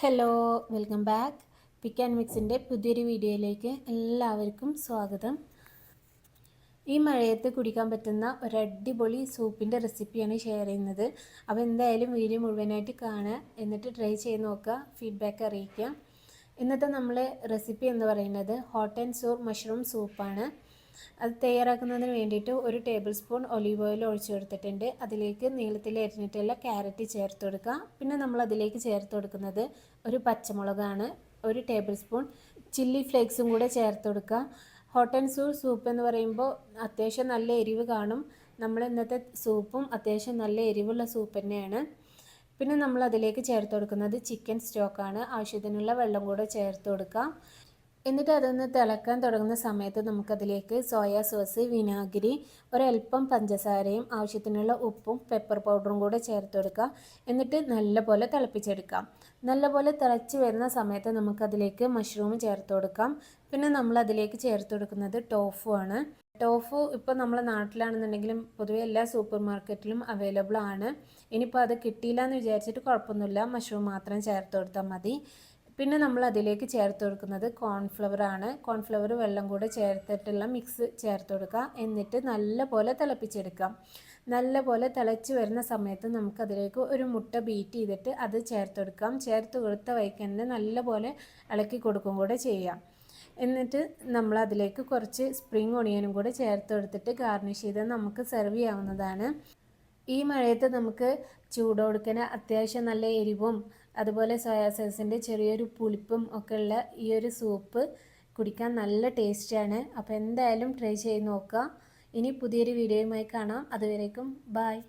Hello welcome back pick and മിക്സിന്റെ പുതിയൊരു വീഡിയോയിലേക്ക് എല്ലാവർക്കും സ്വാഗതം. ഈ മഴയത്ത് കുടിക്കാൻ പറ്റുന്ന ഒരു അടിപൊളി സൂപ്പിന്റെ റെസിപ്പിയാണ് ഷെയർ ചെയ്യുന്നത്. അപ്പോൾ എന്തായാലും വീഡിയോ മുഴുവനായിട്ട് കാണുക. എന്നിട്ട് ട്രൈ ചെയ്ത് നോക്കുക. ഫീഡ്ബാക്ക് അറിയിക്കുക. ഇന്നത്തെ നമ്മളെ റെസിപ്പി എന്ന് പറയുന്നത് ഹോട്ട് ആൻഡ് സോർ മഷ്റൂം സൂപ്പാണ് അത് തയ്യാറാക്കുന്നതിന് വേണ്ടിയിട്ട് ഒരു ടേബിൾ സ്പൂൺ ഒലീവ് ഓയിൽ ഒഴിച്ചു കൊടുത്തിട്ടുണ്ട്. അതിലേക്ക് നീളത്തിൽ എരിഞ്ഞിട്ടുള്ള ക്യാരറ്റ് ചേർത്ത് കൊടുക്കുക. പിന്നെ നമ്മൾ അതിലേക്ക് ചേർത്ത് കൊടുക്കുന്നത് ഒരു പച്ചമുളകാണ്. ഒരു ടേബിൾ സ്പൂൺ ചില്ലി ഫ്ലേക്സും കൂടെ ചേർത്ത് കൊടുക്കുക. ഹോട്ട് ആൻഡ് സൂർ സൂപ്പ് എന്ന് പറയുമ്പോൾ അത്യാവശ്യം നല്ല എരിവ് കാണും. നമ്മൾ ഇന്നത്തെ സൂപ്പും അത്യാവശ്യം നല്ല എരിവുള്ള സൂപ്പ് തന്നെയാണ്. പിന്നെ നമ്മൾ അതിലേക്ക് ചേർത്ത് കൊടുക്കുന്നത് ചിക്കൻ സ്റ്റോക്കാണ്. ആവശ്യത്തിനുള്ള വെള്ളം കൂടെ ചേർത്ത് കൊടുക്കാം എന്നിട്ട് അതൊന്ന് തിളക്കാൻ തുടങ്ങുന്ന സമയത്ത് നമുക്കതിലേക്ക് സോയാ സോസ് വിനാഗിരി ഒരൽപ്പം പഞ്ചസാരയും ആവശ്യത്തിനുള്ള ഉപ്പും പെപ്പർ പൗഡറും കൂടെ ചേർത്ത് കൊടുക്കുക. എന്നിട്ട് നല്ലപോലെ തിളപ്പിച്ചെടുക്കാം. നല്ലപോലെ തിളച്ച് വരുന്ന സമയത്ത് നമുക്കതിലേക്ക് മഷ്റൂം ചേർത്ത് കൊടുക്കാം. പിന്നെ നമ്മൾ അതിലേക്ക് ചേർത്ത് കൊടുക്കുന്നത് ടോഫു ആണ്. ടോഫു ഇപ്പോൾ നമ്മളെ നാട്ടിലാണെന്നുണ്ടെങ്കിലും പൊതുവെ എല്ലാ സൂപ്പർ മാർക്കറ്റിലും അവൈലബിൾ ആണ്. ഇനിയിപ്പോൾ അത് കിട്ടിയില്ല എന്ന് വിചാരിച്ചിട്ട് കുഴപ്പമൊന്നുമില്ല. മഷ്റൂം മാത്രം ചേർത്ത് കൊടുത്താൽ മതി. പിന്നെ നമ്മൾ അതിലേക്ക് ചേർത്ത് കൊടുക്കുന്നത് കോൺഫ്ലവർ ആണ്. കോൺഫ്ലവർ വെള്ളം കൂടെ ചേർത്തിട്ടുള്ള മിക്സ് ചേർത്ത് കൊടുക്കുക. എന്നിട്ട് നല്ല പോലെ തിളപ്പിച്ചെടുക്കാം നല്ല പോലെ തിളച്ച് വരുന്ന സമയത്ത് നമുക്കതിലേക്ക് ഒരു മുട്ട ബീറ്റ് ചെയ്തിട്ട് അത് ചേർത്ത് കൊടുക്കാം. ചേർത്ത് കൊടുത്ത വൈക്കന്നെ നല്ല പോലെ ഇളക്കി കൊടുക്കും കൂടെ ചെയ്യാം. എന്നിട്ട് നമ്മൾ അതിലേക്ക് കുറച്ച് സ്പ്രിംഗ് ഒണിയനും കൂടെ ചേർത്ത് കൊടുത്തിട്ട് ഗാർണിഷ് ചെയ്ത് നമുക്ക് സെർവ് ചെയ്യാവുന്നതാണ്. ഈ മഴയത്ത് നമുക്ക് ചൂട് കൊടുക്കുന്ന അത്യാവശ്യം നല്ല എരിവും അതുപോലെ സോയാ സോസിന്റെ ചെറിയൊരു പുളിപ്പും ഒക്കെ ഉള്ള ഈ ഒരു സൂപ്പ് കുടിക്കാൻ നല്ല ടേസ്റ്റാണ് അപ്പോൾ എന്തായാലും ട്രൈ ചെയ്ത് നോക്കുക. ഇനി പുതിയൊരു വീഡിയോയുമായി കാണാം. അതുവരേക്കും ബായ്